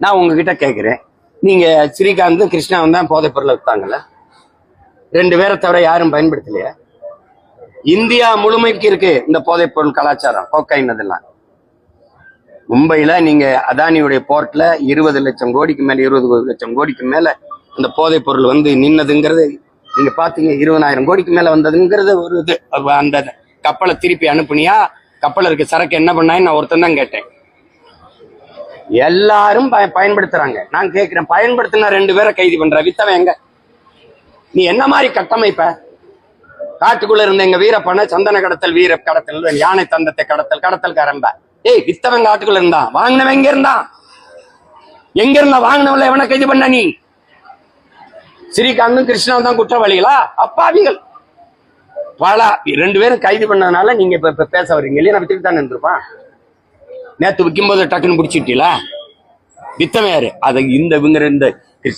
நான் உங்ககிட்ட கேட்குறேன் நீங்க ஸ்ரீகாந்தும் கிருஷ்ணாவும் தான் போதைப் பொருளை வித்தாங்கல்ல? ரெண்டு பேரை தவிர யாரும் பயன்படுத்தலையா? இந்தியா முழுமைக்கு இருக்கு இந்த போதைப் பொருள் கலாச்சாரம் கோக்கைன் அதெல்லாம். மும்பையில நீங்க அதானியுடைய போர்ட்ல இருபது லட்சம் கோடிக்கு மேல இருபது லட்சம் கோடிக்கு மேல இந்த போதைப் பொருள் வந்து நின்னதுங்கிறது நீங்க பாத்தீங்க இருபதாயிரம் கோடிக்கு மேல வந்ததுங்கிறது ஒரு இது. அந்த கப்பலை திருப்பி அனுப்புனியா? கப்பல் இருக்க சரக்கு என்ன பண்ணான்னு நான் ஒருத்தன் தான் கேட்டேன். எல்லாரும் பயன்படுத்துறாங்க. நான் கேட்கிறேன் பயன்படுத்தின ரெண்டு பேரை கைது பண்ற வித்தவன் எங்க? நீ என்ன மாதிரி கட்டமைப்ப? காட்டுக்குள்ள இருந்த எங்க வீரப்பன சந்தன கடத்தல் வீர கடத்தல் யானை தந்தத்தை கடத்தல் கடத்தல் கரம்ப ஏய் வித்தவன் காட்டுக்குள்ள இருந்தான் வாங்கினவன் எங்க இருந்தான் எங்க இருந்தா வாங்கினவள எவனை கைது பண்ண நீ? ஸ்ரீகாந்தும் கிருஷ்ணாவும் தான் குற்றவாளிகளா? அப்பாவிகள். பல ரெண்டு பேரும் கைது பண்ணதுனால நீங்க இப்ப பேச வர்றீங்க இல்லையா? நான் வித்துட்டு தான் இருந்திருப்பான். நேத்து விற்கும்போது டக்குன்னு பிடிச்சிட்டீங்களா வித்தவன் யாரு? அதை இந்த இவங்க இந்த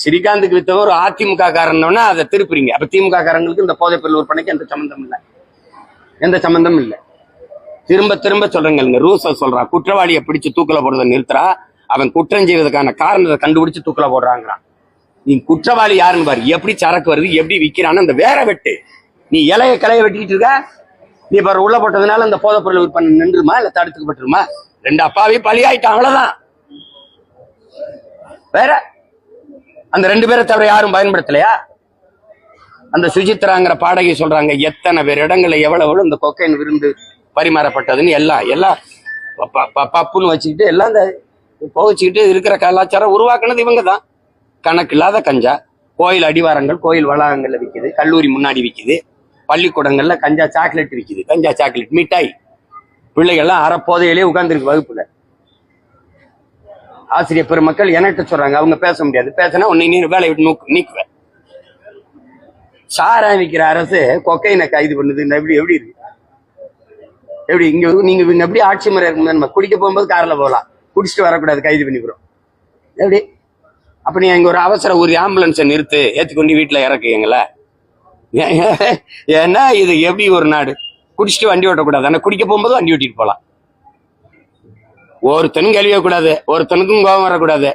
ஸ்ரீகாந்துக்கு வித்தவன் ஒரு அதிமுக காரன்னா அதை திருப்புறீங்க. அப்ப திமுக காரங்களுக்கு இந்த போதைப் பொருள் விற்பனைக்கு எந்த சம்பந்தம் இல்லை. எந்த சம்பந்தமும் இல்லை. திரும்ப திரும்ப சொல்றேங்க ரூச சொல்றான் குற்றவாளியை பிடிச்சு தூக்கில போடுறதை நிறுத்துறா. அவன் குற்றம் செய்வதற்கான காரணத்தை கண்டுபிடிச்சு தூக்கில போடுறாங்கிறான். நீ குற்றவாளி யாருன்னு பாரு. எப்படி சரக்கு வருது எப்படி விக்கிறான்னு அந்த வேற வெட்டு. நீ இலைய கிளைய வெட்டிக்கிட்டு இருக்க? நீ இப்ப உள்ள போட்டதுனால அந்த போதைப் பொருள் விற்பனை நின்றுமா இல்ல தடுத்துக்கப்பட்டுருமா? ரெண்டு அப்பாவி பலியாயிட்டான் அவ்வளவுதான். வேற? அந்த ரெண்டு பேரை தவிர யாரும் பயன்படுத்தலையா? அந்த சுஜித்ராங்கிற பாடகி சொல்றாங்க எத்தனை பேர் இடங்கள்ல எவ்வளவு இந்த கொக்கைன் விருந்து பரிமாறப்பட்டதுன்னு எல்லாம் எல்லாம் ப- ப- ப- பப்புன்னு வச்சுக்கிட்டு எல்லாம் இந்த புகைச்சிக்கிட்டு இருக்கிற கலாச்சாரம் உருவாக்குனது இவங்க தான் கணக்கு இல்லாத கஞ்சா. கோயில் அடிவாரங்கள் கோயில் வளாகங்கள்ல விற்கிது கல்லூரி முன்னாடி விற்கிது பள்ளிக்கூடங்கள்ல கஞ்சா சாக்லேட் விற்கிது கஞ்சா சாக்லேட் மிட்டாய். பிள்ளைகள்லாம் அறப்போதையிலே உட்கார்ந்துருக்கு வகுப்புல. ஆசிரியர் பெருமக்கள் என்கிட்ட சொல்றாங்க? அவங்க பேச முடியாது. பேசினா உன்னை நீ வேலையை விட்டு நோக்கு நீக்குவேன் சாரா விற்கிற அரசு கொக்கையினை கைது பண்ணுது. எப்படி எப்படி இருக்கு? எப்படி இங்க நீங்க எப்படி ஆட்சி முறை இருக்கும் நம்ம குடிக்க போகும்போது கார்ல போகலாம். குடிச்சிட்டு வரக்கூடாது கைது பண்ணிக்கிறோம். எப்படி? அப்ப நீ இங்க ஒரு அவசர ஒரு ஆம்புலன்ஸை நிறுத்து ஏத்தி கொண்டு வீட்டுல இறக்குங்களா ஏன்னா இது? எப்படி ஒரு நாடு? குடிச்சிட்டு வண்டி ஓட்டக்கூடாது. ஆனா குடிக்க போகும்போது வண்டி ஓட்டிட்டு போலாம். ஒருத்தனும் கழிய கூடாது ஒருத்தனுக்கும் கோபம் வரக்கூடாது.